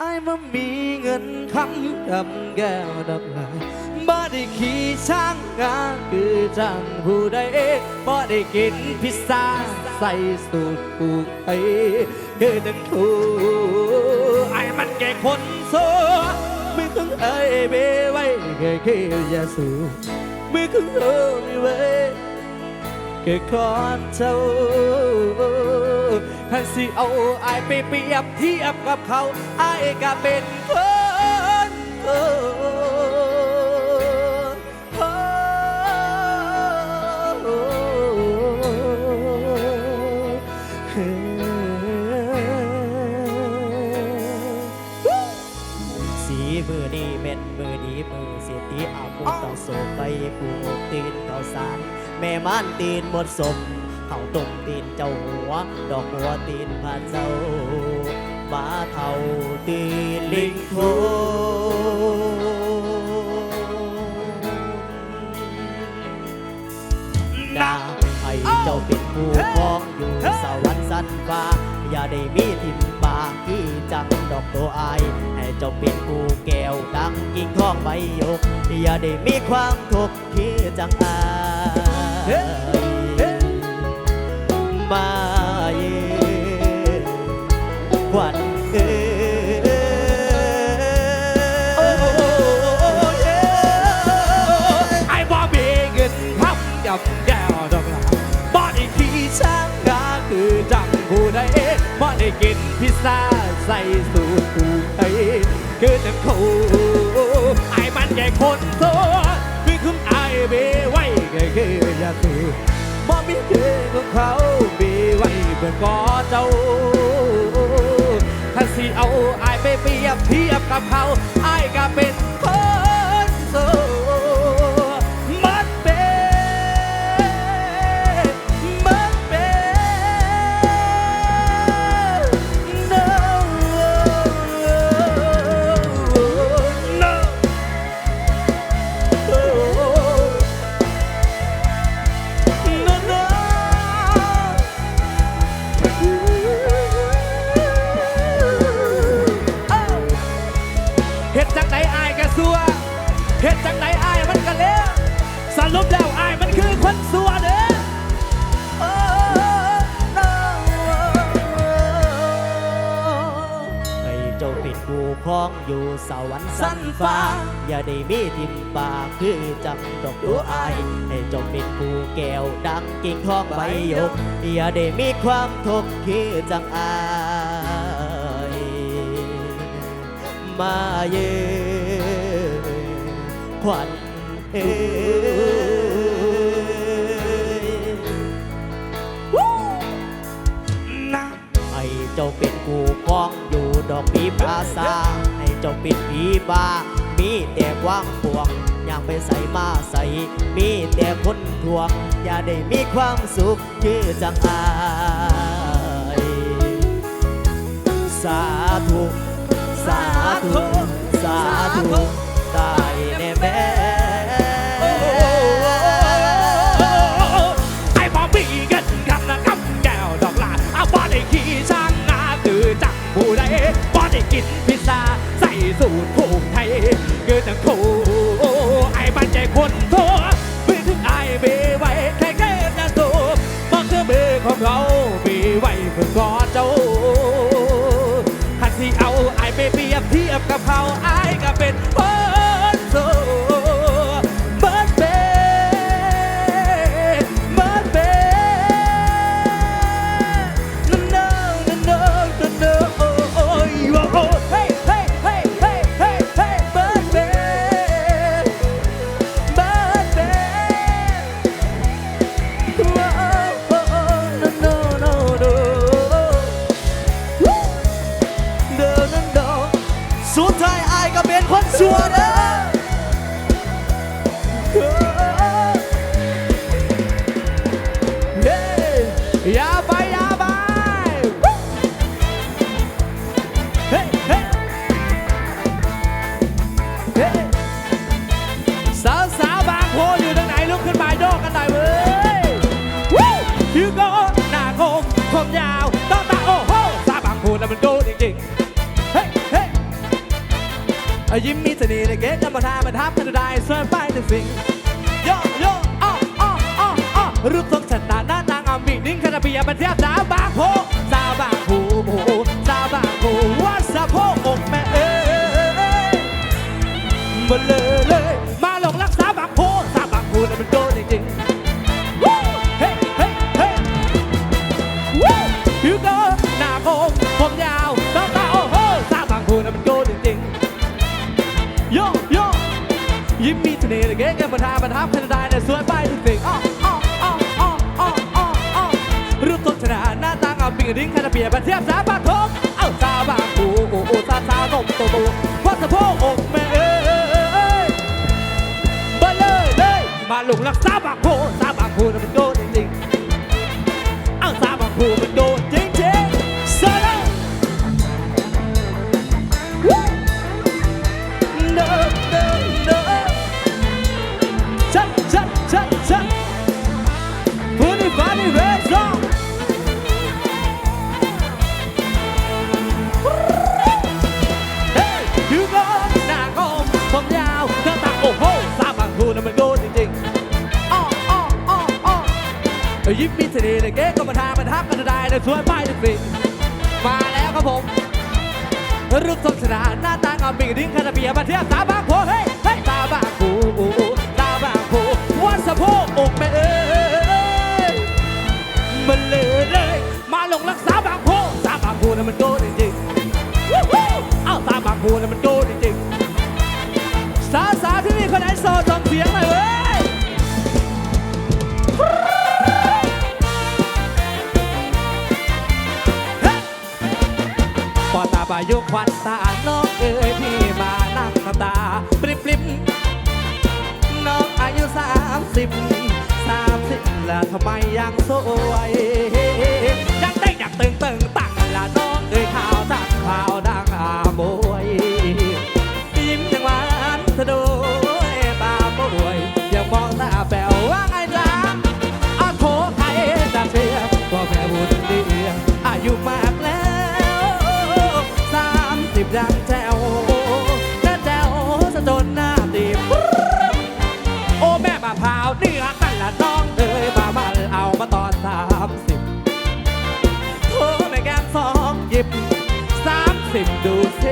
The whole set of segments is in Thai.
ไอ้มามีเงินคำกับแก้วดอกลายบ่ได้ขี่ช้างงาคือจังผู้ใดบ่ได้กินพิซซ่าใส่สูตรผูกไอ้คือตั้งคู่ไอ้มันแก่คนโซ่มือของไอ้เบไว้แค่คือยาสูบมือของเอไม่ไว้แค่คอนเจ้า ถ้าสิเอาอายไปเปรียบเทียบกับเขาอายก็เป็นคนคนสีมือนี้เม็นมือนี้มือเสียตีอาบุต่อโศกไปปูกตีนข้าสารแม่ม่านตีนหมดสม เขาต้มตีนเจ้าหัว ดอกหัวตีนผาเจ้ามาเท่าตีนลิงโทนาให้เจ้าเป็นผู้ครองอยู่สวรรค์สันฟ้าอย่าได้มีทิมปากที่จังดอกตัวอาย ให้เจ้าเป็นผู้แก้วดังกิ่งทองใบยก อย่าได้มีความทุกข์ที่จังอาย มาเย่ควันเอ้ยไอ้บ่มีเงินทับกับแก้วดอกลาบ่ได้ขี่ช้างงาคือจังผู้ใดบ่ได้กินพิซซ่าใส่สูตรผูกไอ้คือแต่เขาไอ้มันแก่คนโตคือคุ้มไอ้เบไว้แค่คือยาสูบ บ่มีเงินของเขามีไว้เพื่อกอเจ้าถ้าสิเอาอายไปเปรียบเทียบกับเขาอายก็เป็นคนโสด สวรรค์สันฟ้า อย่าได้มีทิมปากคือจังดอกตัวอายให้เจ้าเป็นผู้แก้วดังกิ่งทองใบหยก อย่าได้มีความทุกข์คือจังอายมาเย่ควันเอ้ยนะให้เจ้าเป็นกูคล้องอยู่ดอกปีปราสาให้เจ้าปิดผีบ้า มีแต่ความปวงอยากไปใส่มาใส่ มีแต่คนทวง อย่าได้มีความสุขคือจังอายสาธุ สาธุ สาธุ ตายแน่แม่ รียบเทียบกับเขาไอ้ก็ ชัวร์เฮ้ยอย่าไปอย่าไปเฮ้เฮ้เฮ้สาวสาวบางโพอยู่ตรงไหนลุกขึ้นมาโยกกันหน่อยเว้ยวู้ยูโกหน้าคมผมยาว ยิ้มมีเสน่ห์ในเก๊กรรมฐานมาทับกันได้เสิร์ฟไปแต่สิ่งโยโย่อ้ออ้ออ้ออ้อรูปทรงฉันหน้าหน้าตางอามีนิ่งขนาดเบียบันเทียบสาวบางโพสาวบางโพโอ้โหสาวบางโพว่าสะโพอกแม่เอ้ยบนเลย สวยไปทุกสิ่งอ้ออ้ออ้ออ้ออ้ออ้ออ้อรูปต้นชนะหน้าตาเอาปิงระดิ้งขนาดเปียบเทียบสาบานทงเอ้าสาบานกูโอ้โอ้สาสานมโตโตวัดสะโพกอกแม่เอ้ยมาเลยเลยมาหลงรักสาบางโพส ยิ้มมีเสน่ห์เลยเก๊ก็มาทามาทับกันได้แต่สวยไปทุกสิ่งมาแล้วครับผมรูปทรงชนะหน้าตางามปิงดิ้งคาราเบียมาเที่ยบตาบางโพเฮ้ยเฮ้ยตาบางโพตาบางโพวันสะโพกอกแม่เอ้ยมันเลยเลยมาหลงรักษาบางโพตาบางโพน่ะมันโดนจริงๆเอ้าตาบางโพน่ะมันโดนจริงๆสาวสาวที่นี่คนไหนโสดส่งเสียงหน่อยเว้ย ยุควันตาน้องเอ๋ยพี่มานั่งน้ำตาปริบปริบน้องอายุสามสิบสามสิบแล้วทำไมยังสวยยังได้อยากตึงตึง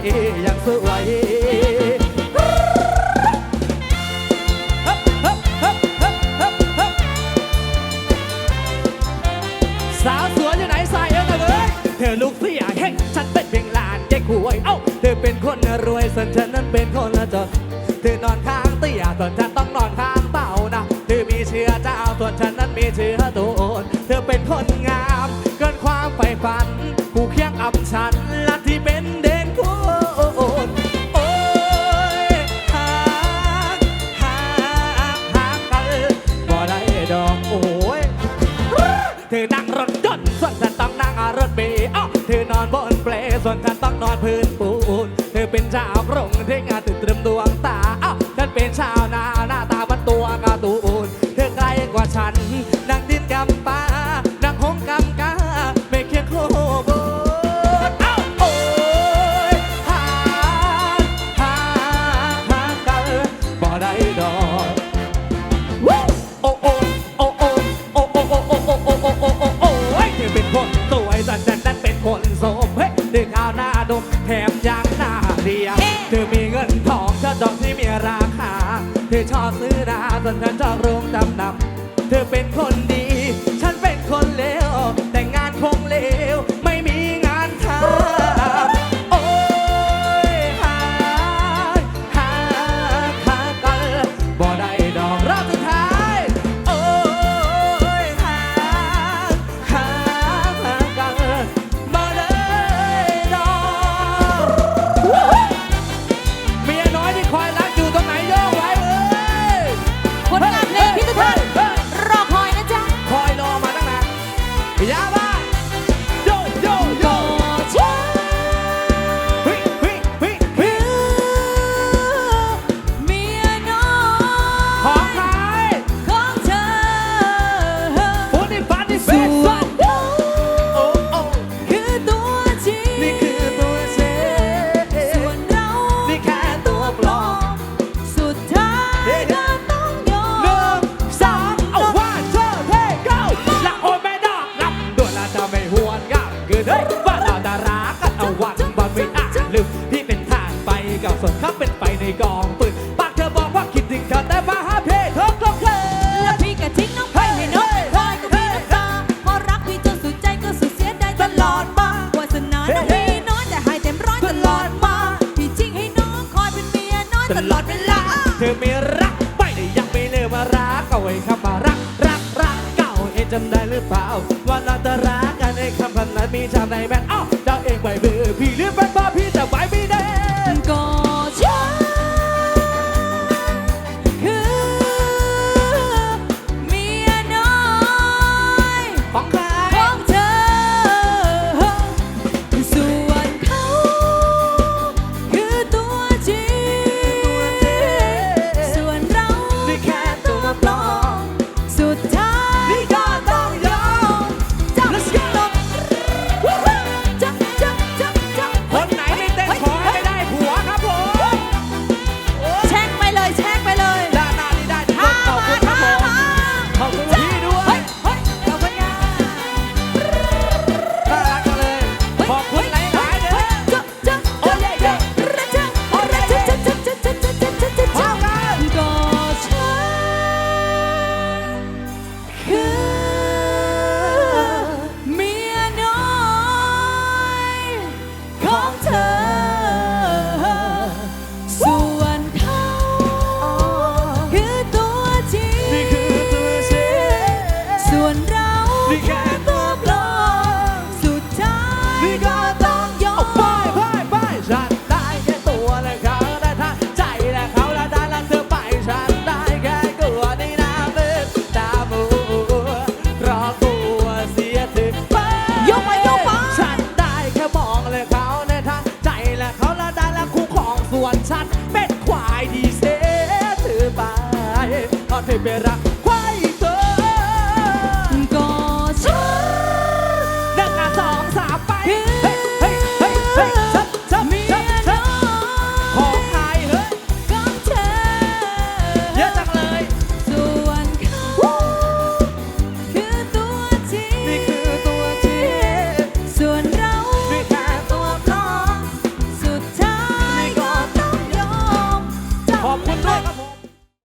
บดูสิยังสวยสาวสวยอยู่ไหนใส่เอวหน่อยเลยเธอลูกเสียเฮ้ฉันเป็นเพียงหลานยายขวยเอ้าเธอเป็นคนรวยส่วนฉันนั้นเป็นคนจนเธอนอนข้างเตี้ยส่วนฉันต้องนอนข้างเต่านะเธอมีเชื้อเจ้าส่วนฉันนั้นมีเชื้อโดนเธอเป็นคนงาม เกินความใฝ่ฝันผู้เคียงอำฉันล ยนส่วนฉันต้องนั่งรถเมล์อ้าวเธอนอนบนเปลส่วนฉันต้องนอนพื้นปูน เธอเป็นชาวกรุงที่งานตื่นเตรียมดวงตาอ้าวฉันเป็นชาวนาหน้าตาบันตัวกาตูน เธอไกลกว่าฉันนั่งดินกำปานั่งหงกำกาไม่เคียงโคโบนอ้าวโอ้ยหาหาหากันบ่ได้ดอก มแถมยังหน้าเรียเธอมีเงินทองเธอจองที่มีราคาเธอชอบซื้อดาส่วนฉันชอบ ในกองปืนปากเธอบอกว่าคิดถึงเธอแต่มาหาเพจเธอก็เคยแล้วพี่ก็ทิ้งน้องไปให้น้องคอยก็พี่น้ำตาพอรักพี่จนสุดใจก็สุดเสียดายตลอดมาว่าสนาน้องพี่น้อยแต่หายเต็มร้อยตลอดมาพี่จริงให้น้องคอยเป็นเมียน้อยตลอดเวลาเธอไม่รักไปยังไม่เลิกมารักเอาไว้คำว่ารักรักรักเก่าเองจำได้หรือเปล่าว่าเราจะรักกันในคำพันนั้นมีชาวในแม่อ้า verá